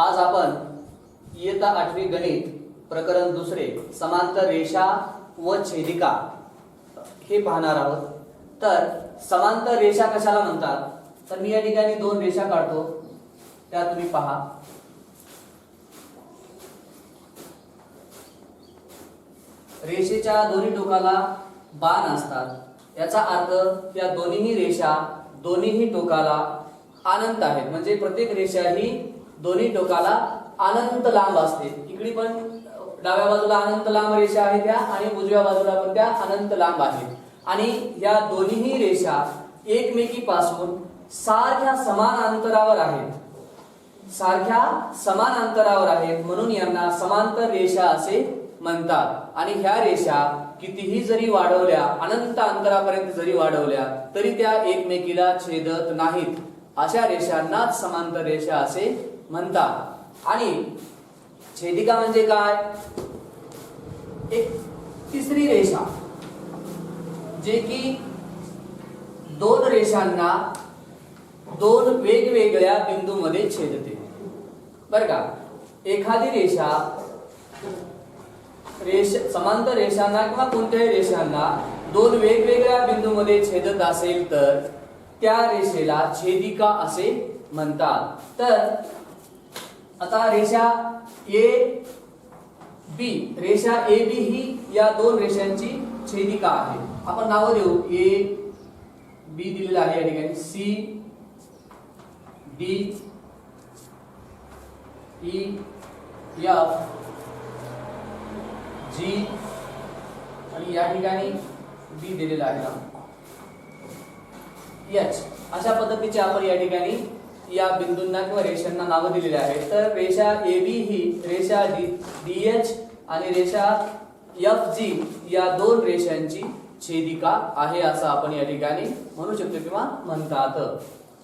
आज आपण इयत्ता आठवी गणित प्रकरण दुसरे समांतर रेषा व छेदिका हे पाहणार आहोत. तर समांतर रेषा कशाला म्हणतात? तर मी या ठिकाणी दोन रेषा काढतो. त्या तुम्ही पहा. रेषेच्या दोन्ही टोकाला बाण असतात. याचा अर्थ या दोन्हीही रेषा दोन्हीही टोकाला अनंत आहेत. म्हणजे प्रत्येक रेषा ही दोन्ही टोकाला अनंत लांब असते. इकडे पण डाव्या बाजूला अनंत लांब रेषा आहेत त्या आणि उजव्या बाजूला पण त्या अनंत लांब आहेत. आणि या दोन्हीही रेषा एकमेकीपासून सारख्या समान अंतरावर आहेत. सारख्या समान अंतरावर आहेत म्हणून यांना समांतर रेषा असे म्हणतात. आणि ह्या रेषा कितीही जरी वाढवल्या अनंत अंतरापर्यंत जरी वाढवल्या तरी त्या एकमेकीला छेदत नाहीत. अशा रेषांनाच समांतर रेषा असे म्हणतात. आणि छेदिका म्हणजे काय? एक तिसरी रेषा जे की दोन रेषांना दोन वेगवेगळ्या बिंदूमध्ये छेदते. बर का? एखादी रेषा रेष समांतर रेषांना किंवा कोणत्याही रेषांना दोन वेगवेगळ्या बिंदूमध्ये छेदत असेल तर त्या रेषेला छेदिका असे म्हणतात. तर आता रेषा ए बी. रेषा ए बी ही या दोन रेषांची छेदिका आहे. आपण नावं देऊ. ए बी दिलेलं आहे या ठिकाणी. C D E F G आणि या ठिकाणी बी दिलेला आहे ना एच अशा पद्धतीचे आपण या ठिकाणी या बिंदूंना किंवा रेषांना नावं दिलेली आहेत. तर रेषा ए बी ही रेषा डी डी एच आणि रेषा एफ जी या दोन रेषांची छेदिका आहे असं आपण या ठिकाणी म्हणू शकतो किंवा म्हणतात.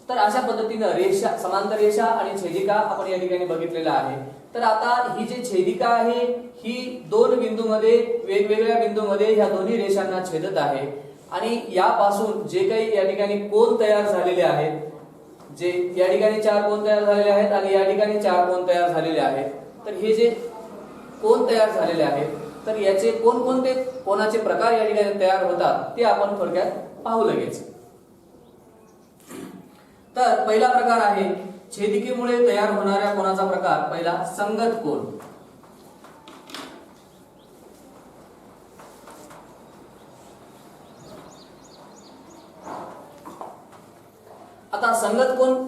तर अशा पद्धतीनं रेषा समांतर रेषा आणि छेदिका आपण या ठिकाणी बघितलेला आहे. तर आता ही जी छेदिका आहे ही दोन बिंदूमध्ये वेगवेगळ्या बिंदूमध्ये ह्या दोन्ही रेषांना छेदत आहे. आणि यापासून जे काही या ठिकाणी कोण तयार झालेले आहेत जे या ठिकाणी चार कोण तयार झालेले आहेत आणि या ठिकाणी चार कोण तयार झालेले आहेत तर हे जे कोण तयार झालेले आहेत तर याचे कोणकोणते कोणाचे प्रकार या ठिकाणी तयार होतात ते आपण थोडक्यात पाहू लगेच. तर पहिला प्रकार आहे छेदिकेमुळे तयार होणाऱ्या कोणाचा प्रकार? पहिला संगत कोण आता संगत कोण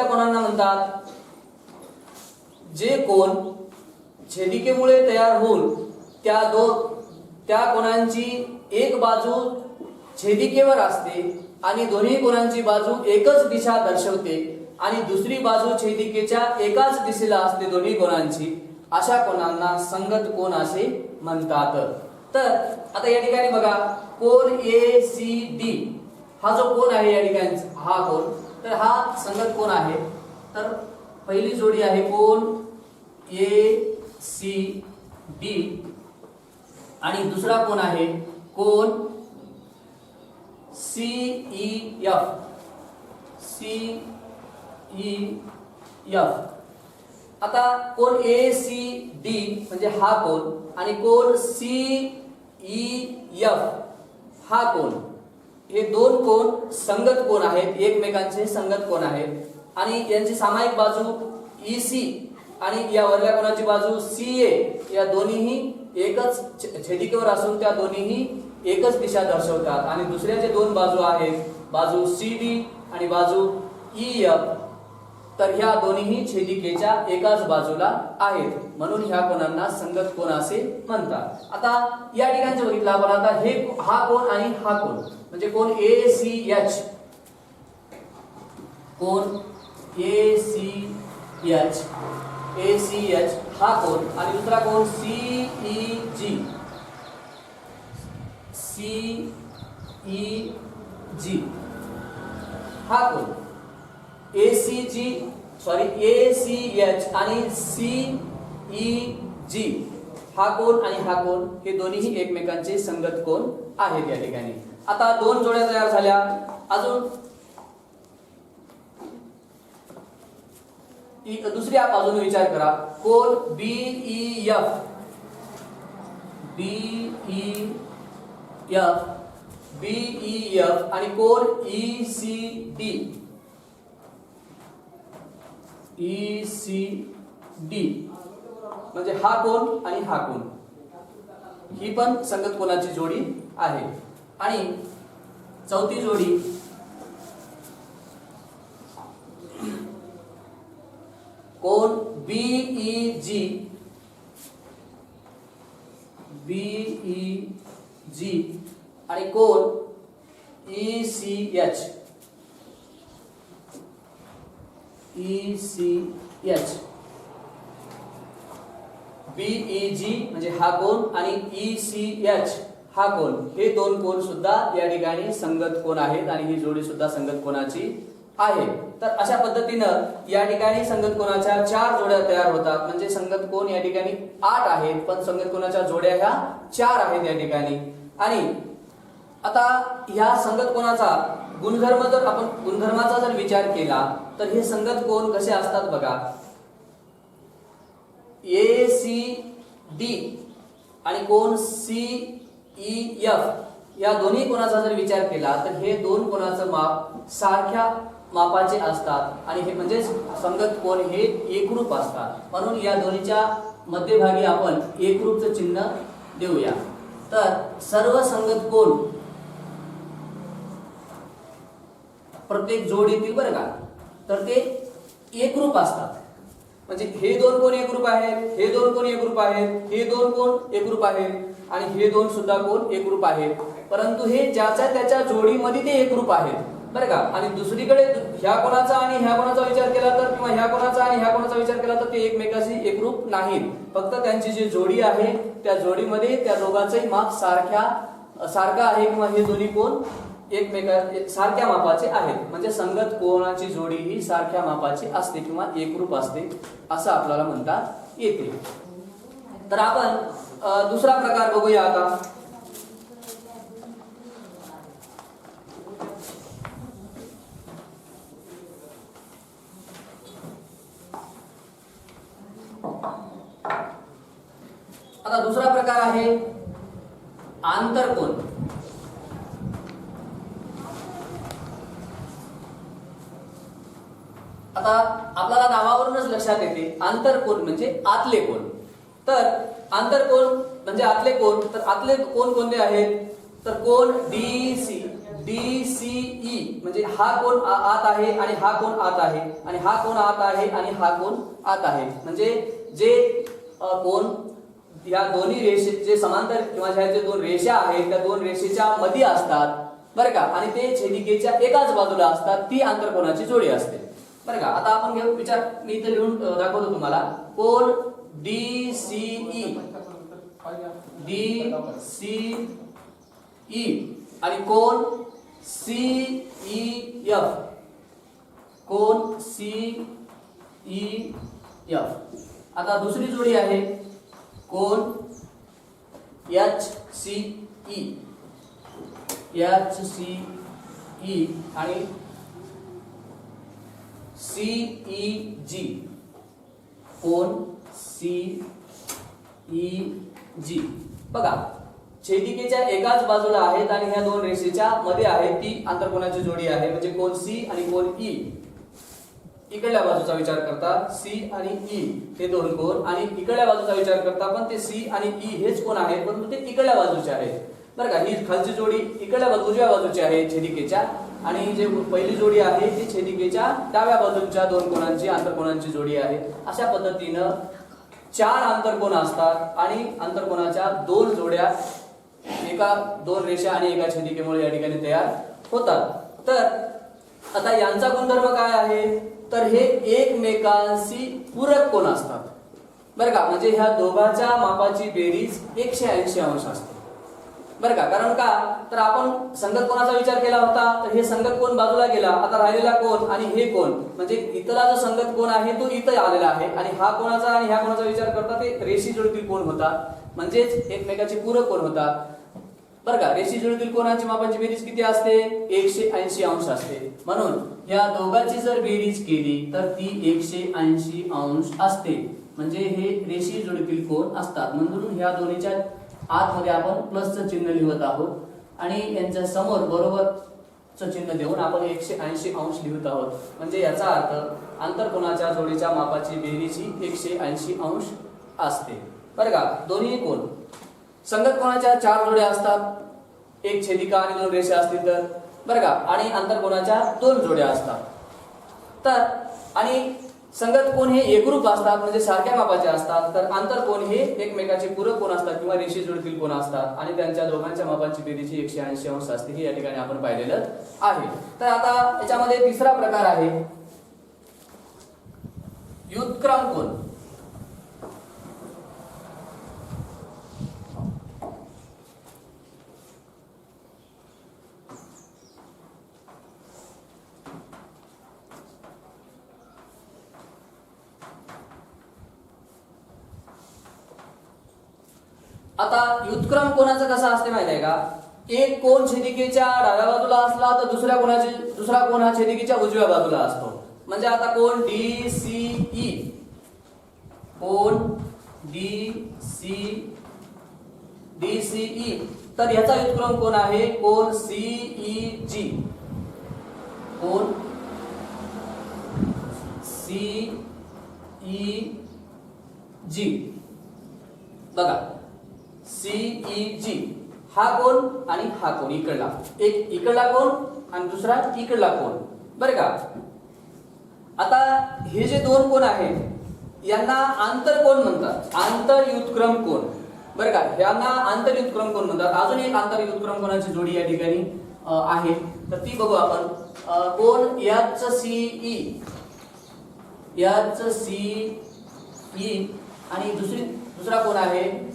कोणत्या कोणांना म्हणतात? जे कोण छेदिकेमुळे तयार होऊन त्या दो त्या कोणांची एक बाजू छेदिकेवर असते आणि दोन्ही कोणांची बाजू एकच दिशा दर्शवते आणि दुसरी बाजू छेदिकेच्या एकाच दिशेला असते दोन्ही कोणांची अशा कोणांना संगत कोण असे म्हणतात. तर आता या ठिकाणी बघा कोण ए सी डी हा जो कोण आहे या ठिकाणी हा कोण? तर हा संगत कोण आहे? तर पहिली जोडी आहे कोण? ए सी डी आणि दुसरा कोण आहे? कोण? C E F C E F आता कोण ए सी डी म्हणजे हा कोण? आणि कोण? सी ई एफ हा कोण? हे दोन कोण? संगत कोण आहेत? एकमेकांचे संगत कोण आहेत? आणि यांची सामायिक बाजू ई सी आणि या वरल्या कोणाची बाजू? सी ए या दोन्हीही एकच छेदिकेवर असून त्या दोन्हीही एकच दिशा दर्शवतात. आणि दुसऱ्या जे दोन बाजू आहेत बाजू सी डी आणि बाजू ई एफ तर ह्या दोन्हीही छेदिकेच्या एकाच बाजूला आहेत. म्हणून ह्या कोणांना संगत कोण असे म्हणतात. आता या ठिकाणचे बघितलं आपण आता हे हा कोण आणि हा कोण? म्हणजे कोण ए सी एच कोण? A C H A C H हा कोण. आणि दुसरा कोण? C E G C E G हा कोण. A C G sorry A C H आणि सी ई जी हा कोण आणि हा कोण? हे दोन्हीही एकमेकांचे संगत कोण आहेत या ठिकाणी. आता दोन जोड्या तयार झाल्या. अजून दुसरी दुसऱ्या बाजूने विचार करा. कोण? B E F B E F B E F आणि कोण? E C D E C D म्हणजे हा कोण आणि हा कोण ही पण संगत कोणाची जोडी आहे? आणि चौथी जोडी. कोण बीई जी बीई जी आणि कोण E C H E C H B E G म्हणजे हा कोण आणि ई सी एच हा कोण? हे दोन कोण सुद्धा या ठिकाणी संगत कोण आहेत आणि ही जोडी सुद्धा संगत कोणाची आहे. तर अशा पद्धतीनं या ठिकाणी संगत कोणाच्या चार जोड्या तयार होतात. म्हणजे संगत कोण या ठिकाणी आठ आहेत पण संगत कोणाच्या जोड्या ह्या चार आहेत या ठिकाणी. आणि आता ह्या संगत कोणाचा गुणधर्म जर आपण गुणधर्माचा जर विचार केला तर हे संगत कोण कसे असतात बघा? ए सी डी आणि कोण? सी ई एफ या दोन्ही कोणाचा जर विचार केला तर हे दोन कोणाचं माप सारख्या मापाचे असतात. आणि हे म्हणजेच संगत कोण हे एकरूप असतात. म्हणून या दोन्हीच्या मध्यभागी आपण एकरूपचं चिन्ह देऊया. तर सर्व संगत कोण? प्रत्येक जोडीतील बरं का? तर ते एकरूप असतात. म्हणजे हे दोन कोण एकरूप आहेत? हे दोन कोण एकरूप आहेत? हे दोन कोण एकरूप आहेत? आणि हे दोन सुद्धा कोण एकरूप आहेत? परंतु हे ज्याच्या त्याच्या जोडीमध्ये ते एकरूप आहेत. बरं का? आणि दुसरीकडे ह्या कोणाचा आणि ह्या कोणाचा विचार केला तर किंवा ह्या कोणाचा आणि ह्या कोणाचा विचार केला तर ते एकमेकाशी एकरूप नाहीत. फक्त त्यांची जी जोडी आहे त्या जोडीमध्ये त्या दोघांचंही माप सारख्या सारखा आहे किंवा हे दोन्ही कोण एकमेका सारख्या मापाचे आहेत. म्हणजे संगत कोणाची जोडी ही सारख्या मापाची असते किंवा एकरूप असते असं आपल्याला म्हणता येते. तर आपण दुसरा प्रकार बघूया आता. आता दुसरा प्रकार आहे आंतरकोण आता आपल्याला नावावरूनच लक्षात येते आंतरकोन म्हणजे आतले कोण तर आंतरकोन म्हणजे आतले कोण तर आतले कोण कोणते आहेत? तर कोण D C D C E म्हणजे हा कोण आत आहे आणि हा कोण आत आहे. आणि हा कोण आत आहे आणि हा कोण आत आहे. म्हणजे जे कोण या दोन्ही रेषे जे समांतर किंवा ज्या जे दोन रेषा आहेत त्या दोन रेषेच्या मध्ये असतात. बरं का? आणि ते छेदिकेच्या एकाच बाजूला असतात. ती आंतरकोणाची जोडी असते. बरं का आता आपण घेऊ विचार मी इथे लिहून दाखवतो तुम्हाला. कोण D C E D C E आणि कोण सी ई एफ कोण सी ई एफ आता दुसरी जोडी आहे. कोण H C E H C E आणि सी ई जी. कोण सी ई जी. बघा छेदिकेच्या एकाच बाजूला आहेत आणि ह्या दोन रेषेच्या मध्ये आहेत ती आंतरकोणाची जोडी आहे. म्हणजे कोण सी आणि कोण ई. इकडल्या बाजूचा विचार करता सी आणि ई हे दोन कोण आणि इकडल्या बाजूचा विचार करता पण ते सी आणि ई हेच कोण आहेत परंतु ते इकडल्या बाजूचे आहेत. बरं का ही खालची जोडी इकडल्या बाजू उजव्या बाजूची आहे छेदिकेच्या. आणि जे पहिली जोडी आहे ती छेदिकेच्या डाव्या बाजूच्या दोन कोणांची आंतरकोणांची जोडी आहे. अशा पद्धतीनं चार आंतरकोण असतात आणि आंतरकोणाच्या दोन जोड्या एका दोन रेषा आणि एका छेदिकेमुळे या ठिकाणी तयार होतात. तर आता यांचा गुणधर्म काय आहे? तर हे एकमेकांशी पूरक कोण असतात? बरं का म्हणजे ह्या दोघांच्या मापाची बेरीज एकशे ऐंशी अंश असते. बरं का? कारण का? तर आपण संगत कोणाचा विचार केला होता? तर हे संगत कोण बाजूला गेला? आता राहिलेला कोण आणि हे कोण? म्हणजे इथला जो संगत कोण आहे तो इथं आलेला आहे. आणि हा कोणाचा आणि ह्या कोणाचा विचार करता ते रेशी जोडतील कोण होता? म्हणजेच एकमेकाचे पूरक कोण होता? बरं का? रेशी जुळतील कोणाची मापाची बेरीज किती असते? एकशे ऐंशी अंश असते. म्हणून या दोघांची जर बेरीज केली तर ती एकशे ऐंशी अंश असते. म्हणजे हे रेशी जुळतील कोण असतात? म्हणून ह्या दोन्हीच्या आतमध्ये आपण प्लसचं चिन्ह लिहत आहोत आणि यांच्या समोर बरोबरचं चिन्ह देऊन आपण एकशे ऐंशी अंश लिहित आहोत. म्हणजे याचा अर्थ आंतरकोणाच्या जोडीच्या मापाची बेरीची एकशे ऐंशी अंश असते. बरं का? दोन्ही कोण संगत कोणाच्या चार जोड्या असतात. एक छेदिका आणि दोन रेषा असतील तर. बरं का? आणि आंतरकोणाच्या दोन जोड्या असतात. तर आणि संगत कोण हे एकरूप असतात म्हणजे सारख्या मापाचे असतात तर आंतर कोण हे एकमेकाचे पूरक कोण असतात किंवा रेषी जोडतील कोण असतात? आणि त्यांच्या दोघांच्या मापाची बेरीची एकशे ऐंशी अंश असते हे या ठिकाणी आपण पाहिलेलं आहे. तर आता याच्यामध्ये तिसरा प्रकार आहे. युत्क्रम कोण? आता युत्क्रम कोणाचा कसा असते माहिती आहे का? एक कोण छेदिकेच्या डाव्या बाजूला असला तर दुसऱ्या कोणाची दुसरा कोण हा छेदिकेच्या उजव्या बाजूला असतो. म्हणजे आता कोण? D C E. कोण? D C D C E. तर याचा युत्क्रम कोण आहे? कोण? C E G. कोण? C E G. बघा. सीई जी हा कोण आणि हा कोण? इकडला. एक इकडला कोण आणि दुसरा इकडला कोण? बरं का? आता हे जे दोन कोण आहेत यांना आंतर कोण म्हणतात? आंतरयुत्क्रम कोण? बरं का? यांना आंतरयुत्क्रम कोण म्हणतात? अजून एक आंतरयुत्क्रम कोणाची जोडी या ठिकाणी आहे. तर ती बघू आपण. कोण? याच सीई याच सीई आणि दुसरी दुसरा कोण आहे?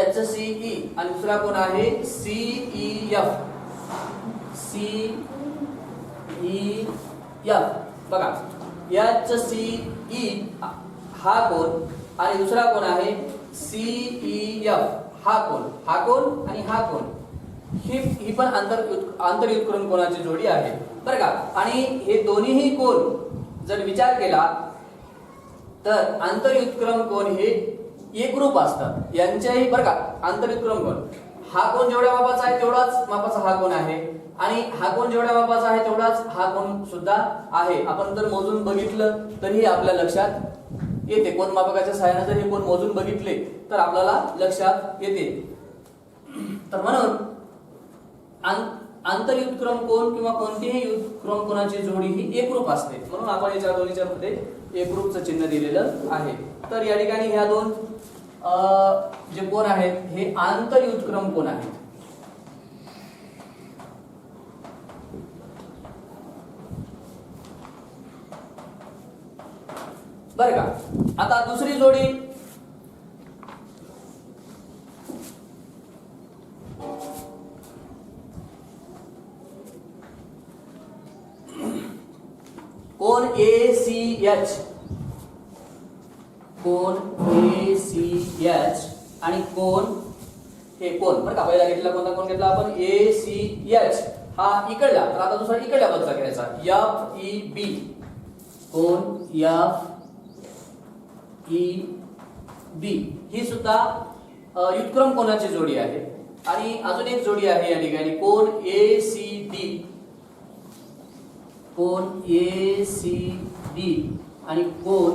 एच सी ई आणि दुसरा कोण आहे? C E F E F बघा एच सी ई हा कोण आणि दुसरा कोण आहे? सीई एफ हा कोण? हा कोण आणि हा कोण? ही ही पण आंतर आंतरयुत्क्रम कोणाची जोडी आहे? बरं का? आणि हे दोन्हीही कोण? जर विचार केला तर आंतरयुत्क्रम कोण हे? एकरूप असतात. यांच्याही बरं का आंतरिक्रम कोण हा कोण जेवढ्या मापाचा आहे तेवढाच मापाचा हा कोण आहे? आणि हा कोण जेवढ्या मापाचा आहे तेवढाच हा कोण सुद्धा आहे. आपण जर मोजून बघितलं तरीही आपल्या लक्षात येते. कोण मापकाच्या सहाय्याने जर हे कोण मोजून बघितले तर आपल्याला लक्षात येते. तर म्हणून आं- कोण किंवा कोणतीही युद्धक्रम कोणाची जोडी ही एकरूप असते. म्हणून आपण याच्या दोन्हीच्या मध्ये एकरूपचं चिन्ह दिलेलं आहे. तर या ठिकाणी ह्या दोन अं, जे कोण आहेत हे आंतरयुत्क्रम कोण आहेत? बर का. आता दुसरी जोडी. कोण? A C H. कोण ए सी एच आणि कोण हे कोण? बरं का पहिला घेतला कोणता? कोण घेतला आपण? A C H. हा इकडला. तर आता दुसरा इकडल्या बदला करायचा एफ ई बी कोण? एफ ई बी ही सुद्धा युतक्रम कोणाची जोडी आहे. आणि अजून एक जोडी आहे या ठिकाणी. कोण? ए सी डी कोण? ए सी डी आणि कोण?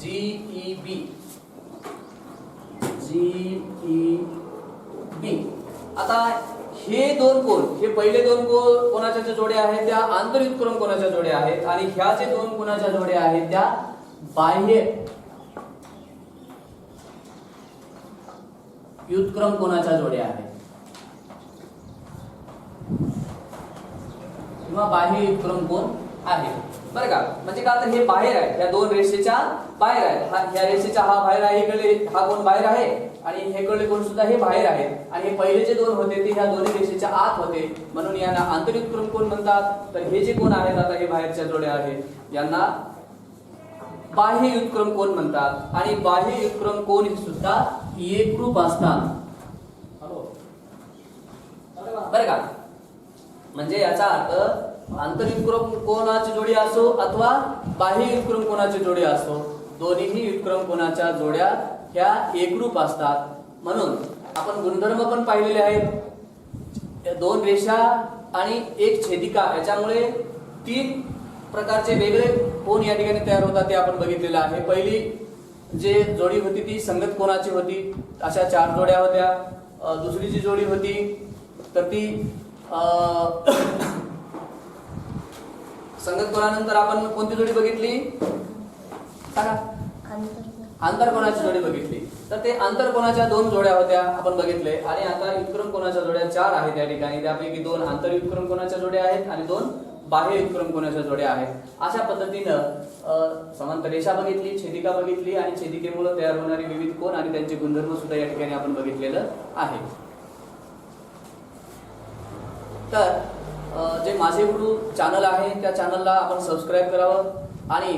जी ई बी जी बी आता हे दोन कोण हे पहिले दोन कोण कोणाच्या ज्या जोड्या आहेत? त्या आंतरयुत्क्रम कोणाच्या जोड्या आहेत? आणि ह्या जे दोन कोणाच्या जोड्या आहेत? त्या बाह्य व्युत्क्रम कोणाच्या जोड्या आहेत? किंवा बाह्य युत्क्रम कोण आहे. बरं का? म्हणजे का तर हे बाहेर आहे. या दोन रेषेच्या बाहेर आहेत हा या रेषेच्या हा बाहेर आहे इकडे हा कोण बाहेर आहे? आणि हेकडे कोण सुद्धा हे बाहेर आहे. आणि हे पहिले जे दोन होते ते ह्या दोन्ही रेषेच्या आत होते. म्हणून यांना आंतरयुत्क्रम कोण म्हणतात? तर हे जे कोण आहेत आता हे बाहेरच्या जोड्या आहेत. यांना बाह्य युत्क्रम कोण म्हणतात? आणि बाह्य युत्क्रम कोण हे सुद्धा एकरूप असतात. बरं का? म्हणजे याचा अर्थ आंतरयुत्क्रम कोणाची जोडी असो अथवा बाह्य युत्क्रम कोणाची जोडी असो दोन्हीही विक्रम कोणाच्या जोड्या ह्या एकरूप असतात. म्हणून आपण गुणधर्म पण पाहिलेले आहेत. या दोन रेषा आणि एक छेदिका याच्यामुळे तीन प्रकारचे वेगळे कोण या ठिकाणी तयार होतात ते आपण बघितलेलं आहे. पहिली जे जोडी होती ती संगत कोणाची होती? अशा चार जोड्या होत्या. दुसरी जी जोडी होती तर ती संगत कोणानंतर आपण कोणती जोडी बघितली? सांगा. आंतरकोणाची जोडी बघितली? तर ते आंतरकोणाच्या दोन जोड्या होत्या आपण बघितले. आणि आता युक्रम कोणाच्या जोड्या चार आहेत या ठिकाणी. त्यापैकी दोन आंतर युक्रम कोणाच्या जोड्या आहेत आणि दोन बाह्य युक्रम कोणाच्या जोड्या आहेत. अशा पद्धतीनं समांतर रेषा बघितली छेदिका बघितली आणि छेदिकेमुळे तयार होणारे विविध कोण आणि त्यांचे गुणधर्म सुद्धा या ठिकाणी आपण बघितलेलं आहे. तर जे माझे गुरु चॅनल आहे त्या चॅनलला आपण सबस्क्राईब करावं. आणि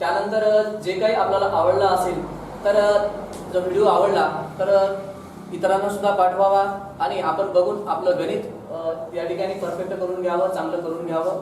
त्यानंतर जे काही आपल्याला आवडलं असेल तर जो व्हिडिओ आवडला तर इतरांना सुद्धा पाठवावा. आणि आपण बघून आपलं गणित या ठिकाणी परफेक्ट करून घ्यावं चांगलं करून घ्यावं.